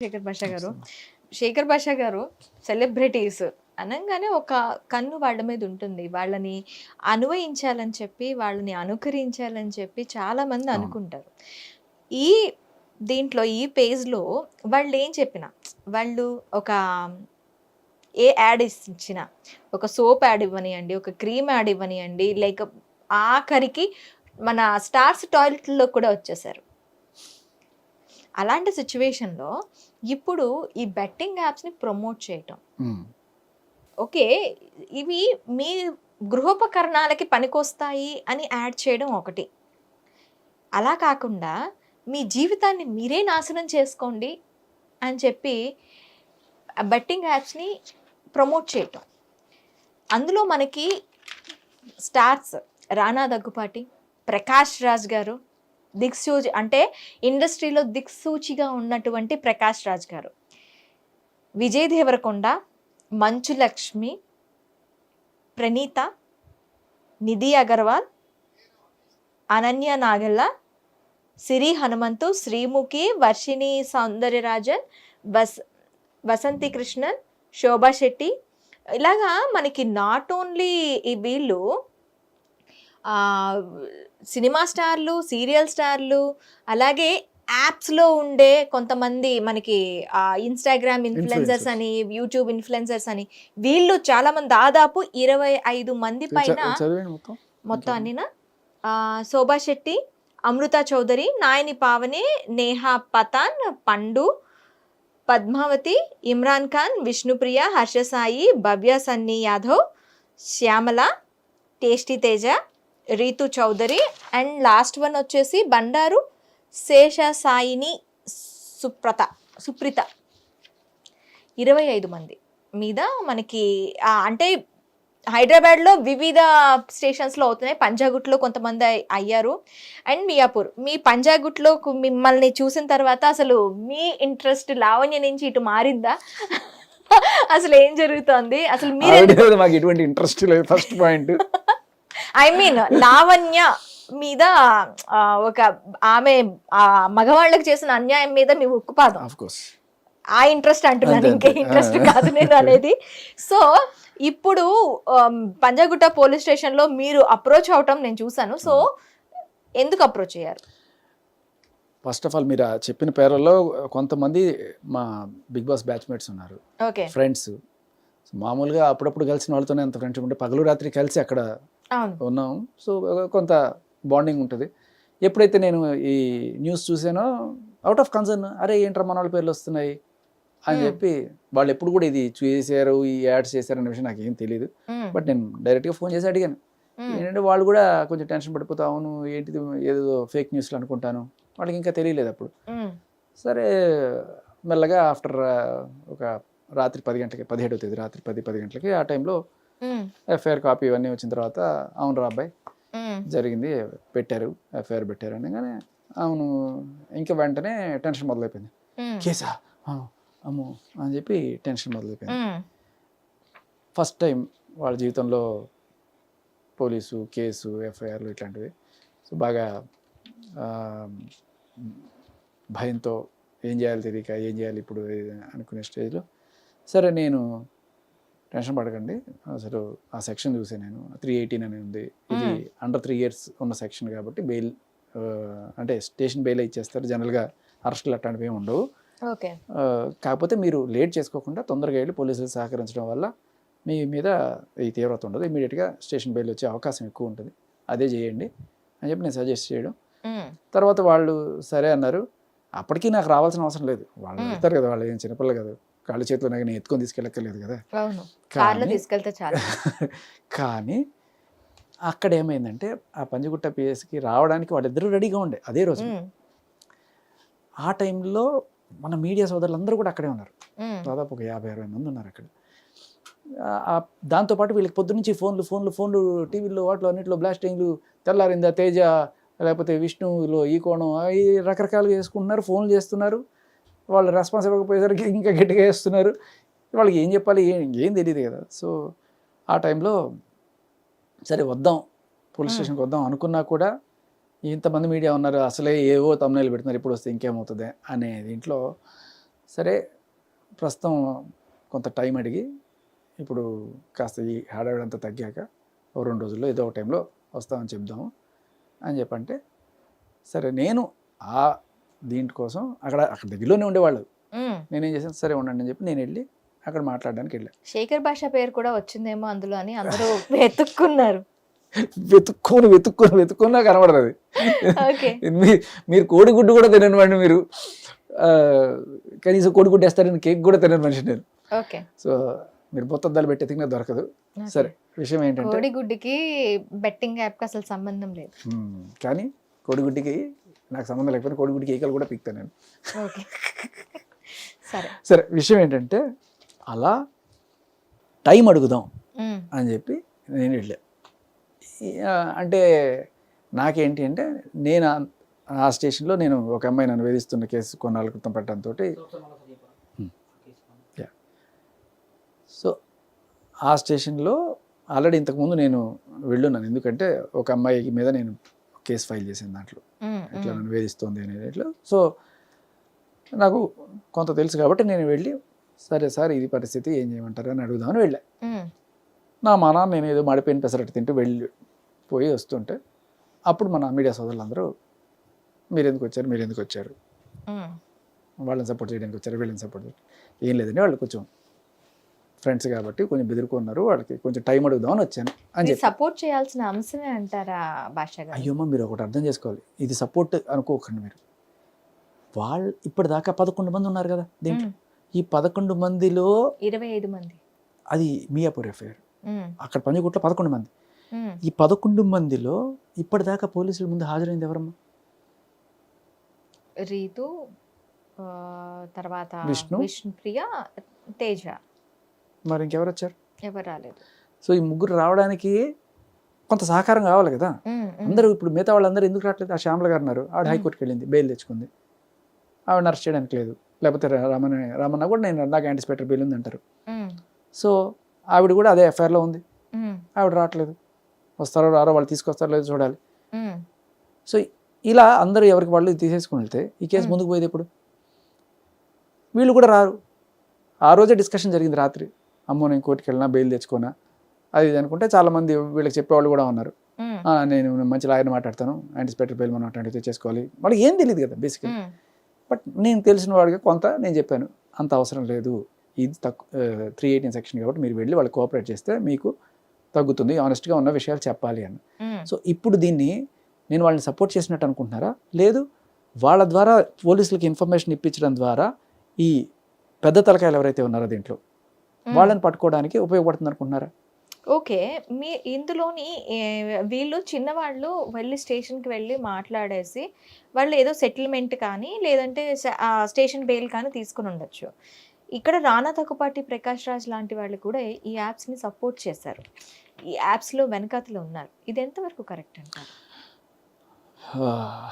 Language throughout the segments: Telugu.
శేఖర్ భాషా గారు. శేఖర్ భాషా గారు సెలబ్రిటీస్ అనగానే ఒక కన్ను వాళ్ళ మీద ఉంటుంది. వాళ్ళని అనువయించాలని చెప్పి వాళ్ళని అనుకరించాలని చెప్పి చాలా మంది. అనుకుంటారు. ఈ దీంట్లో ఈ పేజ్లో వాళ్ళు ఏం చెప్పినా వాళ్ళు ఒక ఏ యాడ్ ఇచ్చిన ఒక సోప్ యాడ్ ఇవ్వనియండి ఒక క్రీమ్ యాడ్ ఇవ్వనియండి లైక్ ఆఖరికి మన స్టార్స్ టాయిలెట్లో కూడా వచ్చేసారు. అలాంటి సిచ్యువేషన్లో ఇప్పుడు ఈ బెట్టింగ్ యాప్స్ని ప్రమోట్ చేయటం. ఓకే ఇవి మీ గృహోపకరణాలకి పనికొస్తాయి అని యాడ్ చేయడం ఒకటి. అలా కాకుండా మీ జీవితాన్ని మీరే నాశనం చేసుకోండి అని చెప్పి బెట్టింగ్ యాప్స్ని ప్రమోట్ చేయటం. అందులో మనకి స్టార్స్ రానా దగ్గుపాటి ప్రకాష్ రాజ్ గారు దిక్సూచి అంటే ఇండస్ట్రీలో దిక్సూచిగా ఉన్నటువంటి ప్రకాష్ రాజ్ గారు. విజయ్ దేవరకొండ మంచు లక్ష్మి ప్రణీత నిధి అగర్వాల్ అనన్య నాగల్ల సిరి హనుమంతు శ్రీముఖి వర్షిణి సౌందర్యరాజన్ వస్ వసంతి కృష్ణన్ శోభా శెట్టి. ఇలాగా మనకి నాట్ ఓన్లీ ఈ వీళ్ళు సినిమా స్టార్లు సీరియల్ స్టార్లు అలాగే యాప్స్లో ఉండే కొంతమంది మనకి ఇన్స్టాగ్రామ్ ఇన్ఫ్లుయెన్సర్స్. అని యూట్యూబ్ ఇన్ఫ్లుయెన్సర్స్ అని వీళ్ళు చాలా మంది దాదాపు ఇరవై ఐదు మంది పైన మొత్తం అన్నినా శోభా శెట్టి అమృత Chowdary Nayani Pavani Neha Pathan Pandu Padmavathi Imran Khan Vishnupriya Harshasai Bhavya Sunny Yadav Shyamala tasty Teja Reethu Chowdary. And last one వచ్చేసి బండారు శేష సాయిని సుప్రత సుప్రిత. ఇరవై ఐదు మంది మీద మనకి అంటే హైదరాబాద్లో వివిధ స్టేషన్స్లో అవుతున్నాయి. పంజాగుట్లో కొంతమంది అయ్యారు. అండ్ మియాపూర్ మీ పంజాగుట్లో మిమ్మల్ని చూసిన తర్వాత అసలు మీ ఇంట్రెస్ట్ లావణ్య నుంచి ఇటు మారిందా? అసలు ఏం జరుగుతోంది? అసలు మీరు మాకు ఎటువంటి ఇంట్రెస్ట్ లేదు first point. I mean Lavanya మీద ఒక ఆమె ఆ మగవాళ్ళకి చేసిన అన్యాయం మీద మీ ఉక్కుపాదం. ఆ ఇంట్రెస్ట్ అంటున్నాను ఇంకే. ఇంట్రెస్ట్. కాదు నేను అనేది. సో ఇప్పుడు ఆమ్, పంజాగుట్ట పోలీస్ స్టేషన్లో మీరు అప్రోచ్ అవటం నేను చూసాను సో ఎందుకు అప్రోచ్ అయ్యారు? ఫస్ట్ ఆఫ్ ఆల్ మీరు చెప్పిన పేర్లలో కొంతమంది మా బిగ్ బాస్ బ్యాచ్మేట్స్ ఉన్నారు. ఓకే ఫ్రెండ్స్ మామూలుగా అప్పుడప్పుడు కలిసిన వాళ్ళతోనే అంత ఫ్రెండ్షిప్ ఉంటే పగలు రాత్రి కలిసి అక్కడ ఉన్నాం సో కొంత బాండింగ్ ఉంటుంది ఎప్పుడైతే నేను ఈ న్యూస్ చూసానో అవుట్ ఆఫ్ కన్సర్న్ అరే ఏంట్రా మన వాళ్ళ పేర్లు వస్తున్నాయి అని. చెప్పి వాళ్ళు ఎప్పుడు కూడా ఇది చేశారు ఈ యాడ్స్ చేశారు అనే విషయం నాకు ఏం తెలియదు. బట్ నేను డైరెక్ట్గా ఫోన్ చేసి అడిగాను. ఏంటంటే వాళ్ళు కూడా కొంచెం టెన్షన్ పడిపోతా అవును ఏంటిది ఏదో ఫేక్ న్యూస్లు అనుకుంటాను వాళ్ళకి ఇంకా తెలియలేదు అప్పుడు. సరే మెల్లగా ఆఫ్టర్ ఒక రాత్రి పది గంటలకి పదిహేడవ తేదీ రాత్రి పది పది గంటలకి ఆ టైంలో. ఎఫ్ఐఆర్ కాపీ ఇవన్నీ వచ్చిన తర్వాత అవును రా అబ్బాయి మ్మ్. జరిగింది పెట్టారు ఎఫ్ఐఆర్ పెట్టారు అనగానే అవును ఇంకా వెంటనే టెన్షన్ మొదలైపోయింది మ్మ్. కేసా అమ్మో అని చెప్పి టెన్షన్ మొదలైపోయింది. ఫస్ట్ టైం వాళ్ళ జీవితంలో పోలీసు కేసు ఎఫ్ఐఆర్లు ఇట్లాంటివి సో బాగా భయంతో ఏం చేయాలి తెలియక ఏం చేయాలి ఇప్పుడు అనుకునే స్టేజ్లో సరే నేను టెన్షన్ పడకండి. అసలు ఆ సెక్షన్ చూసే నేను. త్రీ ఎయిటీన్ అని ఉంది. ఇది. అండర్ త్రీ ఇయర్స్ ఉన్న సెక్షన్ కాబట్టి బెయిల్ అంటే స్టేషన్ బెయిల్ ఇచ్చేస్తారు. జనరల్గా అరెస్టులు అట్లాంటివి ఏమి ఉండవు. కాకపోతే మీరు లేట్ చేసుకోకుండా తొందరగా వెళ్ళి పోలీసులు సహకరించడం వల్ల మీ మీద ఈ తీవ్రత ఉండదు. ఇమీడియట్గా స్టేషన్ బెయిల్ వచ్చే అవకాశం ఎక్కువ ఉంటుంది. అదే చేయండి అని చెప్పి నేను సజెస్ట్ చేయడం. తర్వాత వాళ్ళు సరే అన్నారు. అప్పటికి నాకు రావాల్సిన అవసరం లేదు. వాళ్ళు. వెళ్తారు కదా వాళ్ళు ఏం చిన్నపిల్లలు కదా. కాళ్ళ చేతిలో నాకు నేను ఎత్తుకొని తీసుకెళ్ళక్కర్లేదు కదా. తీసుకెళ్తే చాలా. కానీ అక్కడ ఏమైందంటే ఆ పంజగుట్ట పిఎస్కి రావడానికి వాళ్ళిద్దరూ రెడీగా ఉండే అదే రోజు. ఆ టైంలో మన మీడియా సోదరులందరూ కూడా అక్కడే ఉన్నారు. దాదాపు ఒక యాభై అరవై మంది ఉన్నారు అక్కడ. దాంతోపాటు వీళ్ళకి పొద్దునుంచి ఫోన్లు ఫోన్లు ఫోన్లు టీవీల్లో వాటిలో అన్నింటిలో బ్లాస్టింగ్లు తెల్లారిందా తేజ లేకపోతే విష్ణులో ఈ కోణం అవి రకరకాలుగా చేసుకుంటున్నారు ఫోన్లు చేస్తున్నారు. వాళ్ళు రెస్పాన్స్ ఇవ్వకపోయేసరికి ఇంకా గట్టిగా చేస్తున్నారు వాళ్ళకి ఏం చెప్పాలి? ఏం ఏం తెలియదు కదా. సో ఆ టైంలో సరే వద్దాం. పోలీస్. స్టేషన్కి వద్దాం అనుకున్నా కూడా ఇంతమంది మీడియా ఉన్నారు. అసలే ఏవో తమ్ముళ్ళు పెడుతున్నారు. ఇప్పుడు వస్తే ఇంకేమవుతుంది అనే దీంట్లో సరే ప్రస్తుతం కొంత టైం అడిగి ఇప్పుడు కాస్త ఈ హడావిడంతా తగ్గాక ఓ రెండు రోజుల్లో ఏదో ఒక టైంలో వస్తామని చెప్దాము అని చెప్పంటే సరే నేను ఆ దీంట్కోసం అక్కడ అక్కడ దగ్గరలోనే ఉండేవాళ్ళు. నేనేం చేశాను సరే ఉండండి అని చెప్పి నేను వెళ్ళి అక్కడ మాట్లాడడానికి వెళ్ళాను శేఖర్ భాష పేరు కూడా వచ్చిందేమో అందులో అని అందరూ వెతుక్కున్నారు. వెతుక్కొని వెతుక్కొని వెతుక్కున్నా కనబడదు మీరు కోడిగుడ్డు కూడా తినని వాడిని మీరు కనీసం కోడిగుడ్డు వేస్తారని కేక్ కూడా తినని మనిషి నేను. ఓకే. సో మీరు బొత్తద్దాలు పెట్టి తిన్నా దొరకదు. సరే విషయం ఏంటంటే కోడిగుడ్డుకి బెట్టింగ్ యాప్కి అసలు సంబంధం లేదు. కానీ కోడిగుడ్డికి నాకు సంబంధం లేకపోయినా కోడిగుడ్డికి ఈకలు కూడా పీక్తాను నేను. ఓకే. సరే. సరే విషయం ఏంటంటే అలా టైం అడుగుదాం. అని చెప్పి నేను వెళ్ళా. అంటే నాకేంటి అంటే నేను ఆ- ఆ స్టేషన్లో నేను ఒక అమ్మాయి నన్ను వేధిస్తున్న కేసు కొన్నాళ్ళ క్రితం పెట్టడంతో సో ఆ స్టేషన్లో ఆల్రెడీ ఇంతకుముందు నేను వెళ్ళున్నాను. ఎందుకంటే ఒక అమ్మాయి మీద నేను కేసు ఫైల్ చేశాను దాంట్లో ఎట్లా. నన్ను వేధిస్తుంది అనేది ఇట్లా సో నాకు కొంత తెలుసు కాబట్టి నేను వెళ్ళి సరే సార్ ఇది పరిస్థితి ఏం చేయమంటారు అని అడుగుదామని వెళ్ళా. నా మా నాన్న నేను ఏదో మాడిపోయిన పెసరట్టు తింటూ వెళ్ళి పోయి వస్తుంటే అప్పుడు మన మీడియా సోదరులందరూ మీరు ఎందుకు వచ్చారు మీరు ఎందుకు వచ్చారు. వాళ్ళని సపోర్ట్ చేయడానికి వచ్చారు వీళ్ళని సపోర్ట్ చేయడానికి ఏం లేదండి వాళ్ళు కొంచెం ఫ్రెండ్స్ కాబట్టి కొంచెం బెదిరుకున్నారు వాళ్ళకి కొంచెం టైం అడుగుదామని వచ్చాను అని సపోర్ట్ చేయాల్సిన అంశమే అంటారా భాష అయ్యమ్మ మీరు ఒకటి అర్థం చేసుకోవాలి. ఇది సపోర్ట్ అనుకోకండి మీరు. వాళ్ళు ఇప్పటిదాకా పదకొండు మంది ఉన్నారు కదా దీంట్లో. ఈ పదకొండు మందిలో ఇరవై ఐదు మంది. అది మియాపూర్ ఎఫ్ఐఆర్. అక్కడ పంజగుట్లో పదకొండు మంది. ఈ పదకొండు మందిలో ఇప్పటిదాకా పోలీసుల ముందు హాజరైంది ఎవరమ్మా? రీతు తర్వాత విష్ణు. విష్ణుప్రియ తేజ. మరి ఇంకెవరు వచ్చారు? ఎవరు రాలేదు. సో ఈ ముగ్గురు రావడానికి కొంత సహకారం కావాలి కదా. అందరూ ఇప్పుడు మిగతా వాళ్ళందరూ ఎందుకు రావట్లేదు? ఆ శ్యామల గారు ఉన్నారు. ఆవిడ. హైకోర్టుకి వెళ్ళింది బెయిల్ తెచ్చుకుంది. ఆవిడ అరెస్ట్ చేయడానికి లేదు. లేకపోతే రమణ రమణ కూడా నేను నాకు యాంటిసిపేటరీ బెయిల్ ఉంది అంటారు సో ఆవిడ కూడా అదే ఎఫ్ఐఆర్లో ఉంది. ఆవిడ రావట్లేదు. వస్తారో రారో వాళ్ళు తీసుకొస్తారో లేదో చూడాలి. సో ఇలా అందరూ ఎవరికి వాళ్ళు తీసేసుకుని వెళ్తే ఈ కేసు. ముందుకు పోయేది ఎప్పుడు? వీళ్ళు కూడా రారు. ఆ రోజే డిస్కషన్ జరిగింది రాత్రి. అమ్మో నేను కోర్టుకి వెళ్ళినా బెయిల్ తెచ్చుకోనా? అది ఇది అనుకుంటే చాలామంది వీళ్ళకి చెప్పేవాళ్ళు కూడా ఉన్నారు. ఉమ్, "ఆ, నేను మంచి లాయర్ మాట్లాడతాను యాంటిసిపేటరీ బెయిల్ మనం అట్లాంటివి చేసుకోవాలి. వాళ్ళకి ఏం తెలియదు కదా బేసిక్గా ఉమ్. బట్ నేను తెలిసిన వాడికి కొంత నేను చెప్పాను అంత అవసరం లేదు. ఇది తక్కువ త్రీ ఎయిటీన్ సెక్షన్ కాబట్టి మీరు వెళ్ళి వాళ్ళు కోఆపరేట్ చేస్తే మీకు తగ్గుతుంది ఆనెస్ట్గా ఉన్న విషయాలు చెప్పాలి అని. సో ఇప్పుడు దీన్ని నేను వాళ్ళని సపోర్ట్ చేసినట్టు అనుకుంటున్నారా? లేదు. వాళ్ళ ద్వారా పోలీసులకి ఇన్ఫర్మేషన్ ఇప్పించడం ద్వారా ఈ పెద్ద తలకాయలు ఎవరైతే ఉన్నారో దీంట్లో. వాళ్ళని పట్టుకోవడానికి ఉపయోగపడుతుంది అనుకుంటున్నారా ఓకే. మీ ఇందులోని ఏ, వీళ్ళు చిన్నవాళ్ళు వెళ్ళి స్టేషన్కి వెళ్ళి మాట్లాడేసి వాళ్ళు ఏదో సెటిల్మెంట్ కానీ లేదంటే స- ఆ స్టేషన్ బెయిల్ కానీ తీసుకుని ఉండొచ్చు. ఇక్కడ రానా తక్కుపాటి ప్రకాష్ రాజ్ లాంటి వాళ్ళు కూడా ఈ యాప్స్ని సపోర్ట్ చేశారు. ఈ యాప్స్లో వెనకాతలు ఉన్నారు. ఇది ఎంతవరకు కరెక్ట్ అంటారు? ఆ,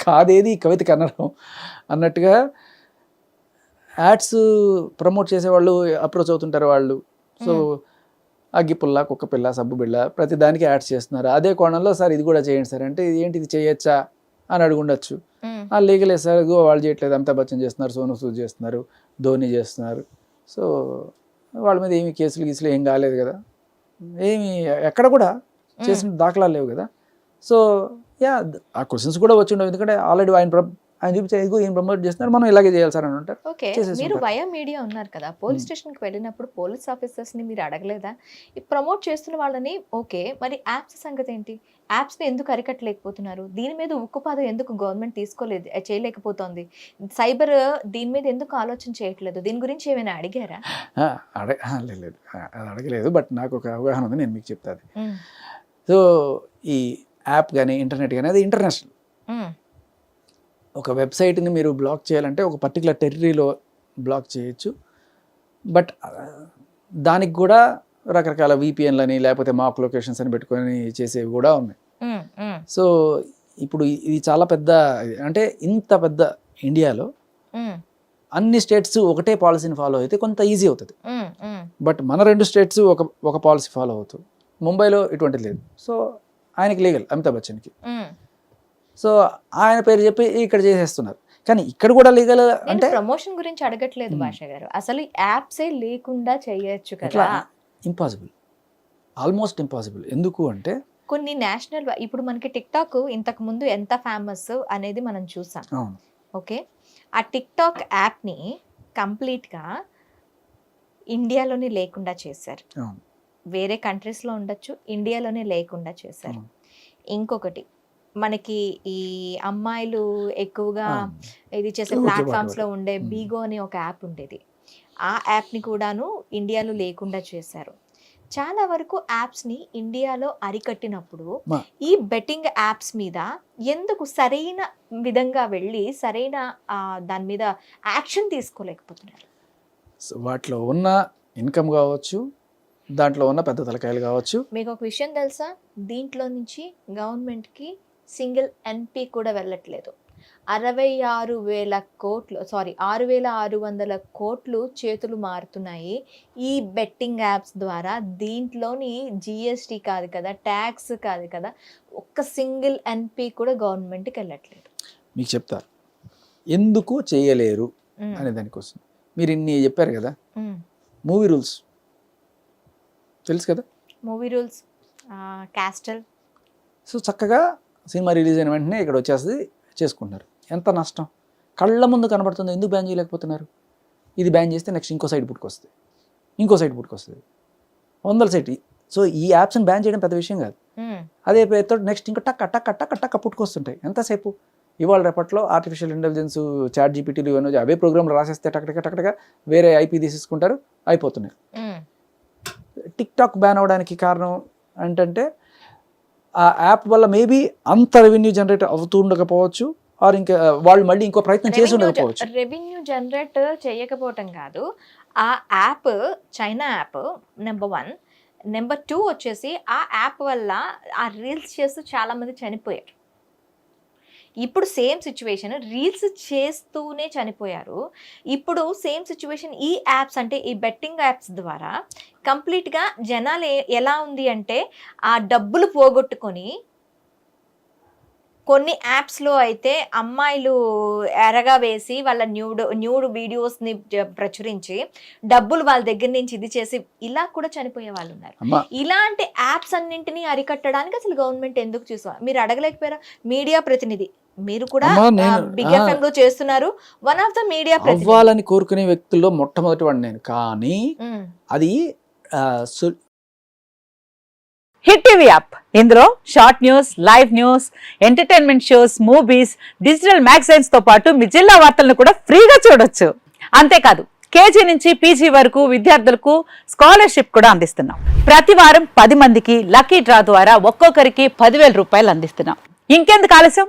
కాదేది ఈ కవితకి అనడం అన్నట్టుగా యాడ్స్ ప్రమోట్ చేసేవాళ్ళు అప్రోచ్ అవుతుంటారు వాళ్ళు. సో అగ్గిపుల్ల కుక్క పిల్ల సబ్బు బిళ్ళ ప్రతి దానికి యాడ్స్ చేస్తున్నారు. అదే కోణంలో సార్ ఇది కూడా చేయండి సార్ అంటే ఇది ఏంటి ఇది చేయొచ్చా అని అడుగుండొచ్చు. ఆ లీగలే సార్ ఇదిగో వాళ్ళు చేయట్లేదు అమితాబ్ బచ్చన్ చేస్తున్నారు సోను సూద్ చేస్తున్నారు ధోని చేస్తున్నారు. సో వాళ్ళ మీద ఏమి కేసులు గీసులు ఏం కాలేదు కదా. ఏమి ఎక్కడ కూడా చేసిన దాఖలాలు లేవు కదా. సో యా ఆ క్వశ్చన్స్ కూడా వచ్చి ఉండవు. ఎందుకంటే ఆల్రెడీ ఆయన ప్ర- ఆయన చూపించే ఇదిగో ఏం ప్రమోట్ చేస్తున్నారు మనం ఇలాగే చేయాలి సార్ అని అంటారు. ఓకే మీరు ఉంటారు. వయా మీడియా ఉన్నారు కదా పోలీస్. స్టేషన్కి వెళ్ళినప్పుడు పోలీస్ ఆఫీసర్స్ని మీరు అడగలేదా? ఈ ప్రమోట్ చేస్తున్న వాళ్ళని ఓకే మరి యాప్స్ సంగతి ఏంటి? యాప్స్ని ఎందుకు అరికట్టలేకపోతున్నారు? దీని మీద ఉక్కుపాదం ఎందుకు గవర్నమెంట్ తీసుకోలేదు చేయలేకపోతోంది? సైబర్ దీని మీద ఎందుకు ఆలోచన చేయట్లేదు? దీని గురించి ఏమైనా అడిగారా? ఆ, అడగ ఆ, లేదు లేదు ఆ, అది అడగలేదు బట్ నాకు ఒక అవగాహన ఉంది నేను మీకు చెప్తాను. సో ఈ యాప్ కానీ ఇంటర్నెట్ కానీ అది ఇంటర్నేషనల్. ఒక వెబ్సైట్ని మీరు బ్లాక్ చేయాలంటే ఒక పర్టికులర్ టెరిటరీలో బ్లాక్ చేయొచ్చు బట్ దానికి కూడా రకరకాల విపిఎన్లని లేకపోతే మాక్ లొకేషన్స్ అని పెట్టుకొని చేసేవి కూడా ఉన్నాయి. సో ఇప్పుడు ఇది చాలా పెద్ద అంటే ఇంత పెద్ద ఇండియాలో. అన్ని స్టేట్స్ ఒకటే పాలసీని ఫాలో అయితే కొంత ఈజీ అవుతుంది. బట్ మన రెండు స్టేట్స్ ఒక ఒక పాలసీ ఫాలో అవుతూ ముంబైలో ఇటువంటిది లేదు సో ఆయనకి లీగల్ అమితాబ్ బచ్చన్కి. సో ఆయన పేరు చెప్పి ఇక్కడ చేసేస్తున్నారు. కానీ ఇక్కడ కూడా లీగల్ అంటే ప్రమోషన్ గురించి అడగట్లేదు. భాష గారు. అసలు యాప్సే లేకుండా చేయొచ్చు కదా? ఇంపాసిబుల్ ఆల్మోస్ట్ ఇంపాసిబుల్ ఎందుకు అంటే కొన్ని నేషనల్ ఇప్పుడు మనకి టిక్ టాక్ ఇంతకు ముందు ఎంత ఫేమస్ అనేది మనం చూసాం. ఓకే? ఆ టిక్ టాక్ యాప్ని కంప్లీట్గా ఇండియాలోనే లేకుండా చేశారు. వేరే కంట్రీస్లో ఉండొచ్చు ఇండియాలోనే లేకుండా చేశారు. ఇంకొకటి మనకి ఈ అమ్మాయిలు ఎక్కువగా. ఇది చేసే ప్లాట్ఫామ్స్లో ఉండే. బీగో అనే ఒక యాప్ ఉండేది. ఆ యాప్ని కూడాను ఇండియాలో లేకుండా చేశారు. చాలా వరకు యాప్స్ని ఇండియాలో అరికట్టినప్పుడు ఈ బెట్టింగ్ యాప్స్ మీద ఎందుకు సరైన విధంగా వెళ్ళి సరైన దాని మీద యాక్షన్ తీసుకోలేకపోతున్నారు? సో వాటిలో ఉన్న ఇన్కమ్ కావచ్చు దాంట్లో ఉన్న పెద్ద తలకాయలు కావచ్చు. మీకు ఒక విషయం తెలుసా? దీంట్లో నుంచి గవర్నమెంట్కి సింగిల్ ఎన్పి కూడా వెళ్ళట్లేదు. అరవై ఆరు వేల కోట్లు సారీ ఆరు వేల ఆరు వందల కోట్లు చేతులు మారుతున్నాయి ఈ బెట్టింగ్ యాప్స్ ద్వారా. దీంట్లోని జిఎస్టీ కాదు కదా ట్యాక్స్ కాదు కదా ఒక్క సింగిల్ ఎన్పి కూడా గవర్నమెంట్కి వెళ్ళట్లేదు. మీకు చెప్తారు ఎందుకు చేయలేరు అనే దానికోసం. మీరు ఇన్ని చెప్పారు కదా. Movie rules. తెలుసు కదా? మూవీ రూల్స్ క్యాస్టల్. సో చక్కగా సినిమా రిలీజ్ అయిన వెంటనే ఇక్కడ వచ్చేస్తుంది చేసుకుంటున్నారు. ఎంత నష్టం? కళ్ళ ముందు కనబడుతుంది ఎందుకు బ్యాన్ చేయలేకపోతున్నారు? ఇది బ్యాన్ చేస్తే నెక్స్ట్ ఇంకో సైడ్ పుట్టుకొస్తుంది. ఇంకో సైడ్ పుట్టుకొస్తుంది. వందల సైట్ సో ఈ యాప్స్ని బ్యాన్ చేయడం పెద్ద విషయం కాదు. అదే పేరుతో నెక్స్ట్ ఇంకా టక్క టక్క టక్క టక్క పుట్టుకొస్తుంటాయి. ఎంతసేపు? ఇవాళ రేపట్లో ఆర్టిఫిషియల్ ఇంటెలిజెన్స్ చాట్ జీపీటీలు ఇవన్నీ అవే ప్రోగ్రామ్లు రాసేస్తే టక్ టక్ టక్ టక్ వేరే ఐపీ తీసేసుకుంటారు అయిపోతున్నాయి. టిక్ టాక్ బ్యాన్ అవడానికి కారణం ఏంటంటే ఆ యాప్ వల్ల మేబీ అంత రెవెన్యూ జనరేట్ అవుతూ ఉండకపోవచ్చు ఆర్ ఇంకా వాళ్ళు మళ్ళీ ఇంకో ప్రయత్నం చేసి ఉండకపోవచ్చు. రెవెన్యూ జనరేట్ చేయకపోవటం కాదు. ఆ app China app number one number two వచ్చేసి ఆ యాప్ వల్ల ఆ రీల్స్ చేస్తూ చాలా మంది చనిపోయారు. ఇప్పుడు సేమ్ సిచ్యువేషన్ రీల్స్ చేస్తూనే చనిపోయారు. ఇప్పుడు సేమ్ సిచ్యువేషన్ ఈ యాప్స్ అంటే ఈ బెట్టింగ్ యాప్స్ ద్వారా కంప్లీట్గా జనాలు ఎలా ఉంది అంటే ఆ డబ్బులు పోగొట్టుకొని కొన్ని యాప్స్లో అయితే అమ్మాయిలు ఎరగా వేసి వాళ్ళ న్యూడ్ న్యూడ్ వీడియోస్ని ప్రచురించి డబ్బులు వాళ్ళ దగ్గర నుంచి ఇది చేసి ఇలా కూడా చనిపోయే వాళ్ళు ఉన్నారు. ఇలాంటి యాప్స్ అన్నింటినీ అరికట్టడానికి అసలు గవర్నమెంట్ ఎందుకు చూసుకోవాలి మీరు అడగలేకపోయారా? మీడియా ప్రతినిధి మీరు కూడా బిగ్. ఎఫ్ఎం లో చేస్తున్నారు. వన్ ఆఫ్ ద మీడియా అవ్వాలని కోరుకునే వ్యక్తుల్లో మొట్టమొదటి వాడిని నేను. కానీ అది హిట్ టీవీ యాప్. ఇందులో short news live news entertainment shows movies digital మ్యాగజైన్స్తో పాటు మీ జిల్లా వార్తలను కూడా ఫ్రీగా చూడొచ్చు. అంతేకాదు కేజీ నుంచి పీజీ వరకు విద్యార్థులకు స్కాలర్షిప్ కూడా అందిస్తున్నాం. ప్రతి వారం పది మందికి లక్కీ డ్రా ద్వారా ఒక్కొక్కరికి పదివేల రూపాయలు అందిస్తున్నాం. ఇంకెందుకు ఆలస్యం?